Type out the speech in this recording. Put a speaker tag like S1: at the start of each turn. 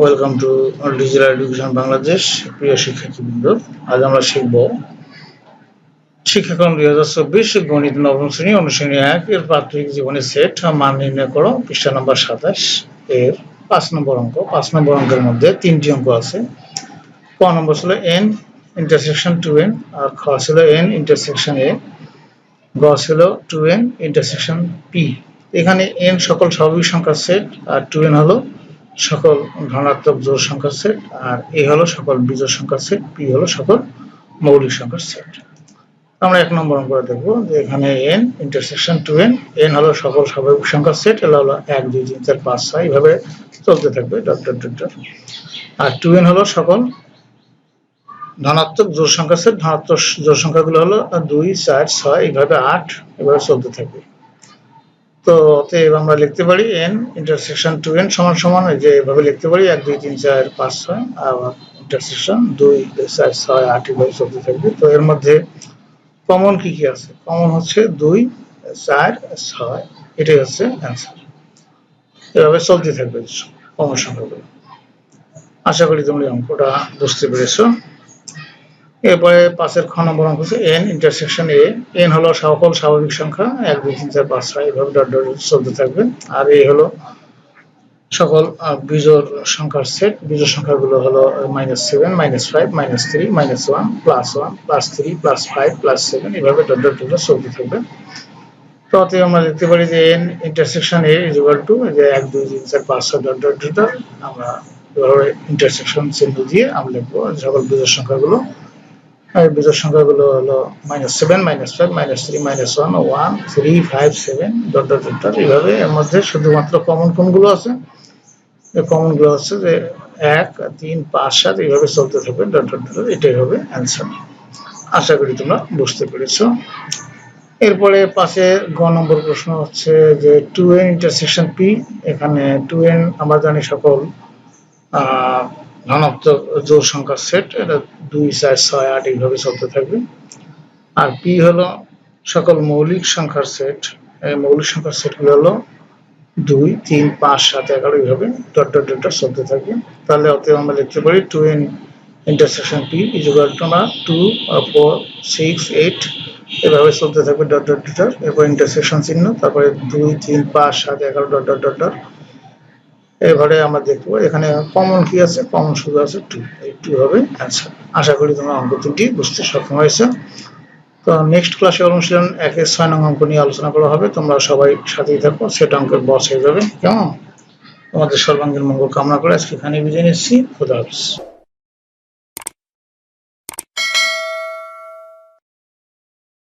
S1: Welcome to digital education Bangladesh প্রিয় শিক্ষার্থীবৃন্দ। আজ আমরা শিখব শিক্ষাক্রম দুই হাজার চব্বিশ গণিত নবম শ্রেণি অনুশ্রেণী এক এর প্রাথমিক জীবনের সেট, মান নির্ণয় করো, পৃষ্ঠা নম্বর সাতাশ এর পাঁচ নম্বর অঙ্ক। পাঁচ নম্বর অঙ্কের মধ্যে তিনটি অঙ্ক আছে। ক নম্বর ছিল এন ইন্টারসেকশন টু এন আর খ ছিল এন ইন্টারসেকশন এ গ ছিল টু এন ইন্টারসেকশন পি এখানে এন সকল স্বাভাবিক সংখ্যার সেট আর টু এন হলো সকল ধনাত্মক জোড় সংখ্যার সেট আর এ হলো সকল বিজোড় সংখ্যার সেট পি হলো সকল মৌলিক সংখ্যার সেট আমরা এক নম্বর অঙ্কটা দেখব যে এখানে N intersection two N N হলো সকল স্বাভাবিক সংখ্যার সেট এগুলো হলো এক, দুই, তিন, চার, পাঁচ, ছয়, এইভাবে চলতে থাকবে ডট ডট আর টু এন হলো সকল ধনাত্মক জোড় সংখ্যা সেট ধনাত্মক জোড় সংখ্যাগুলো হলো দুই, চার, ছয়, এইভাবে আট এভাবে চলতে থাকবে। তো অতএব আমরা লিখতে পারি এন ইন্টারসেকশন টু এন সমান সমান যে এভাবে লিখতে পারি, এক, দুই, তিন, চার, পাঁচ, ছয় আবার ইন্টারসেকশন দুই, চার, ছয়, আট এভাবে চলতে থাকবে। তো এর মধ্যে কমন কি কি আছে? কমন হচ্ছে দুই, চার, ছয়, এটাই হচ্ছে অ্যান্সার এভাবে চলতে থাকবে কমন সংখ্যাগুলো আশা করি তোমরা অঙ্কটা বুঝতে পেরেছ। এরপরে পাঁচের খ নম্বর অঙ্ক হচ্ছে এন ইন্টারসেকশন এ এন হলো সকল স্বাভাবিক সংখ্যা, এক, দুই, তিন, চার, পাঁচ, ছয়, এভাবে ডট ডট চলতে থাকবে। আর এ হলো সকল বিজোড় সংখ্যার সেট বিজোড় সংখ্যাগুলো হলো minus seven minus five minus three minus one plus one plus three plus five plus seven এভাবে ডট ডট ডট চলতে থাকবে। তো অতএব আমরা দেখতে পারি যে N intersection A is equal to যে এক, দুই, তিন, চার, পাঁচ, ছয়, ডট ডট ডট, আমরা ইন্টারসেকশন চিহ্ন দিয়ে আমরা লিখব সকল বিজোড় সংখ্যাগুলো বিজোড় সংখ্যাগুলো হলো minus seven minus five minus three minus one one three five seven dot dot dot এইভাবে এর মধ্যে শুধুমাত্র কমন কোনগুলো আছে? এই কমনগুলো হচ্ছে যে এক, তিন, পাঁচ, সাত, এইভাবে চলতে থাকবে ডট ডট ডট এটাই হবে অ্যান্সার আশা করি তোমরা বুঝতে পেরেছ। এরপরে পাশে গ নম্বর প্রশ্ন হচ্ছে যে টু এন ইন্টারসেকশন পি এখানে টু এন আমরা জানি সকল আহ, ধনাত্মক জোড় সংখ্যার সেট এটা দুই চার ছয় আট এইভাবে চলতে থাকবে। আর পি হলো সকল মৌলিক সংখ্যার সেট মৌলিক সংখ্যার সেটগুলো হলো দুই তিন পাঁচ সাত এগারো এইভাবে ডট ডট ডট চলতে থাকবে। তাহলে অতএব আমরা লিখতে পারি two N intersection P is two না টু ফোর সিক্স এইট এভাবে চলতে থাকবে ডট ডট ডট এরপর ইন্টারসেকশন চিহ্ন তারপরে দুই তিন পাঁচ সাত এগারো ডট ডট ডট ডট এবারে আমরা দেখব। এখানে কমন কি আছে? কমন শুধু আছে টু এই টু হবে। আচ্ছা আশা করি তোমরা অঙ্ক দুটি বুঝতে সক্ষম হয়েছে। তো নেক্সট ক্লাসে অনুশীলন একের ছয় নং অঙ্ক নিয়ে আলোচনা করা হবে। তোমরা সবাই সাথেই থাকো। সেটা অঙ্কের বস হয়ে যাবে। কেমন? তোমাদের সর্বাঙ্গীন মঙ্গল কামনা করে আজকে এখানে বিজয় নিচ্ছি। খুদা হাফিজ।